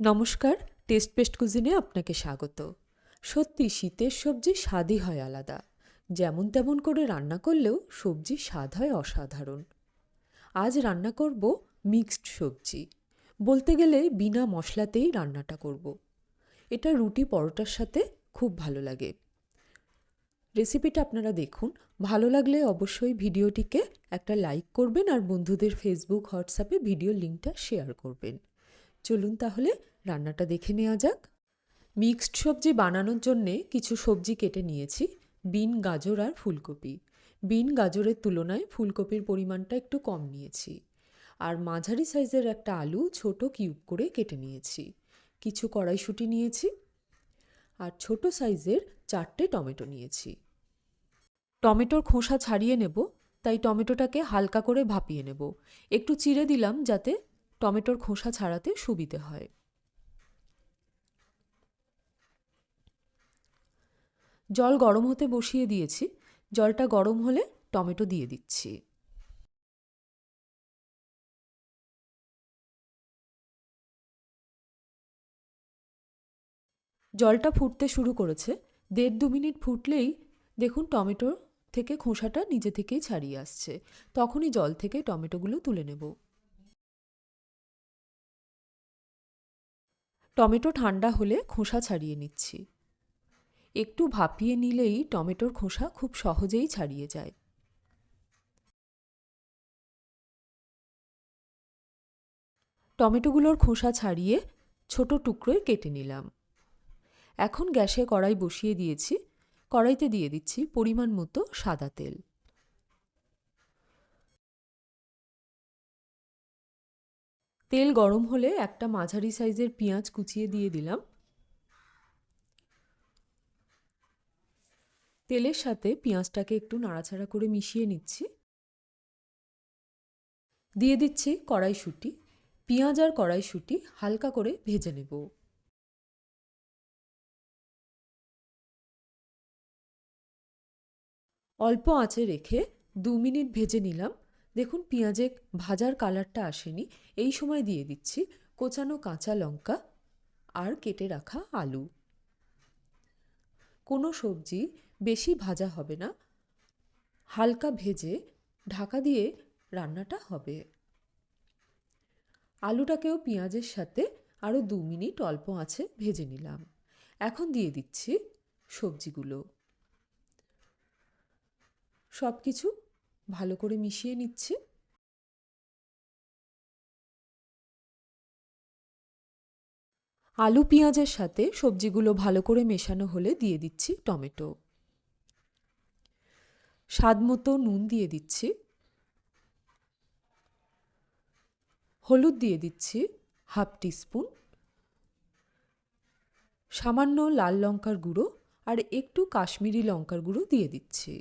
নমস্কার, test paste কুজিনে আপনাকে স্বাগত। সত্যি শীতের সবজি স্বাদই হয় আলাদা। যেমন তেমন করে রান্না করলেও সবজি স্বাদ হয় অসাধারণ। আজ রান্না করব মিক্সড সবজি। বলতে গেলে বিনা মশলাতেই রান্নাটা করব। এটা রুটি পরোটার সাথে খুব ভালো লাগে। রেসিপিটা আপনারা দেখুন। ভালো লাগলে অবশ্যই ভিডিওটিকে একটা লাইক করবেন আর বন্ধুদের ফেসবুক হোয়াটসঅ্যাপে ভিডিও লিঙ্কটা শেয়ার করবেন। চলুন তাহলে রান্নাটা দেখে নেওয়া যাক। মিক্সড সবজি বানানোর জন্যে কিছু সবজি কেটে নিয়েছি, বিন, গাজর আর ফুলকপি। বিন, গাজরের তুলনায় ফুলকপির পরিমাণটা একটু কম নিয়েছি। আর মাঝারি সাইজের একটা আলু ছোট কিউব করে কেটে নিয়েছি। কিছু কড়াইশুঁটি নিয়েছি আর ছোট সাইজের চারটে টমেটো নিয়েছি। টমেটোর খোসা ছাড়িয়ে নেব, তাই টমেটোটাকে হালকা করে ভাপিয়ে নেব। একটু চিড়ে দিলাম যাতে টমেটোর খোসা ছাড়াতে সুবিধে হয়। জল গরম হতে বসিয়ে দিয়েছি। জলটা গরম হলে টমেটো দিয়ে দিচ্ছি। জলটা ফুটতে শুরু করেছে। দেড় দু মিনিট ফুটলেই দেখুন টমেটোর থেকে খোসাটা নিজে থেকেই ছাড়িয়ে আসছে। তখনই জল থেকে টমেটোগুলো তুলে নেব। টমেটো ঠান্ডা হলে খোসা ছাড়িয়ে নিচ্ছি। একটু ভাপিয়ে নিলেই টমেটোর খোসা খুব সহজেই ছাড়িয়ে যায়। টমেটোগুলোর খোসা ছাড়িয়ে ছোট টুকরোয় কেটে নিলাম। এখন গ্যাসে কড়াই বসিয়ে দিয়েছি। কড়াইতে দিয়ে দিচ্ছি পরিমাণ মতো সাদা তেল। তেল গরম হলে একটা মাঝারি সাইজের পেঁয়াজ কুচিয়ে দিয়ে দিলাম। তেলের সাথে পেঁয়াজটাকে একটু নাড়াচাড়া করে মিশিয়ে নিচ্ছি। দিয়ে দিচ্ছি কড়াইশুঁটি। পেঁয়াজ আর কড়াইশুঁটি হালকা করে ভেজে নেব। অল্প আঁচে রেখে দু মিনিট ভেজে নিলাম। দেখুন পেঁয়াজে ভাজার কালারটা আসেনি। এই সময় দিয়ে দিচ্ছি কোচানো কাঁচা লঙ্কা আর কেটে রাখা আলু। কোনো সবজি বেশি ভাজা হবে না। হালকা ভেজে ঢাকা দিয়ে রান্নাটা হবে। আলুটাকেও পেঁয়াজের সাথে আরও দু মিনিট অল্প আছে ভেজে নিলাম। এখন দিয়ে দিচ্ছি সবজিগুলো। সব কিছু ভালো করে মিশিয়ে নিচ্ছি। আলু, পেঁয়াজের সাথে সবজিগুলো ভালো করে মেশানো হলে দিয়ে দিচ্ছি টমেটো। স্বাদ মতো নুন দিয়ে দিচ্ছি। হলুদ দিয়ে দিচ্ছি হাফ টিস্পুন। সামান্য লাল লঙ্কার গুঁড়ো আর একটু কাশ্মীরি লঙ্কার গুঁড়ো দিয়ে দিচ্ছি।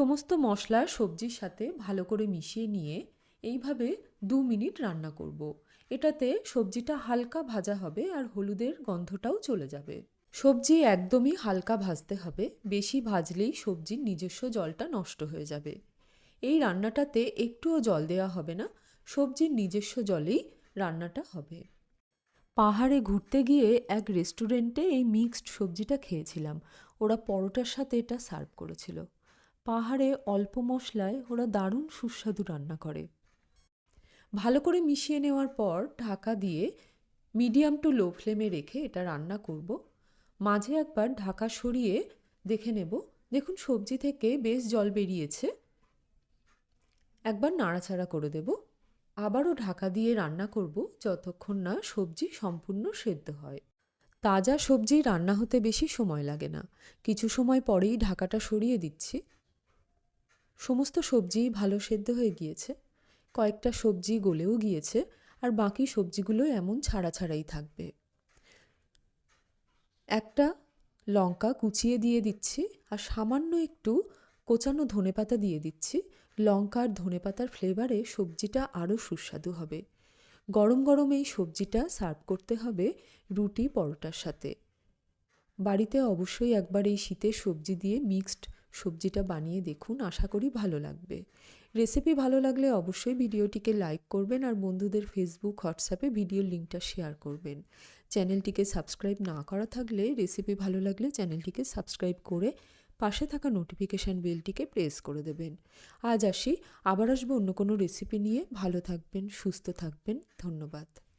সমস্ত মশলা সবজির সাথে ভালো করে মিশিয়ে নিয়ে এইভাবে দু মিনিট রান্না করব। এটাতে সবজিটা হালকা ভাজা হবে আর হলুদের গন্ধটাও চলে যাবে। সবজি একদমই হালকা ভাজতে হবে, বেশি ভাজলেই সবজির নিজস্ব জলটা নষ্ট হয়ে যাবে। এই রান্নাটাতে একটুও জল দেওয়া হবে না, সবজির নিজস্ব জলেই রান্নাটা হবে। পাহাড়ে ঘুরতে গিয়ে এক রেস্টুরেন্টে এই মিক্সড সবজিটা খেয়েছিলাম, ওরা পরোটার সাথে এটা সার্ভ করেছিল। পাহাড়ে অল্প মশলায় ওরা দারুণ সুস্বাদু রান্না করে। ভালো করে মিশিয়ে নেওয়ার পর ঢাকা দিয়ে মিডিয়াম টু লো ফ্লেমে রেখে এটা রান্না করব। মাঝে একবার ঢাকা সরিয়ে দেখে নেব। দেখুন, সবজি থেকে বেশ জল বেরিয়েছে। একবার নাড়াচাড়া করে দেব। আবারও ঢাকা দিয়ে রান্না করব যতক্ষণ না সবজি সম্পূর্ণ সেদ্ধ হয়। তাজা সবজি রান্না হতে বেশি সময় লাগে না। কিছু সময় পরেই ঢাকাটা সরিয়ে দিচ্ছি। সমস্ত সবজি ভালো সেদ্ধ হয়ে গিয়েছে। কয়েকটা সবজি গলেও গিয়েছে আর বাকি সবজিগুলো এমন ছাড়া ছাড়াই থাকবে। একটা লঙ্কা কুচিয়ে দিয়ে দিচ্ছি আর সামান্য একটু কোচানো ধনেপাতা দিয়ে দিচ্ছি। লঙ্কা আর ধনেপাতার ফ্লেভারে সবজিটা আরও সুস্বাদু হবে। গরম গরম এই সবজিটা সার্ভ করতে হবে রুটি পরোটার সাথে। বাড়িতে অবশ্যই একবার এই শীতের সবজি দিয়ে মিক্সড সবজিটা বানিয়ে দেখুন, আশা করি ভালো লাগবে। রেসিপি ভালো লাগলে অবশ্যই ভিডিওটিকে লাইক করবেন আর বন্ধুদের ফেসবুক, হোয়াটসঅ্যাপে ভিডিওর লিঙ্কটা শেয়ার করবেন। চ্যানেলটিকে সাবস্ক্রাইব না করা থাকলে, রেসিপি ভালো লাগলে চ্যানেলটিকে সাবস্ক্রাইব করে পাশে থাকা নোটিফিকেশান বেলটিকে প্রেস করে দেবেন। আজ আসি, আবার আসব অন্য কোনো রেসিপি নিয়ে। ভালো থাকবেন, সুস্থ থাকবেন। ধন্যবাদ।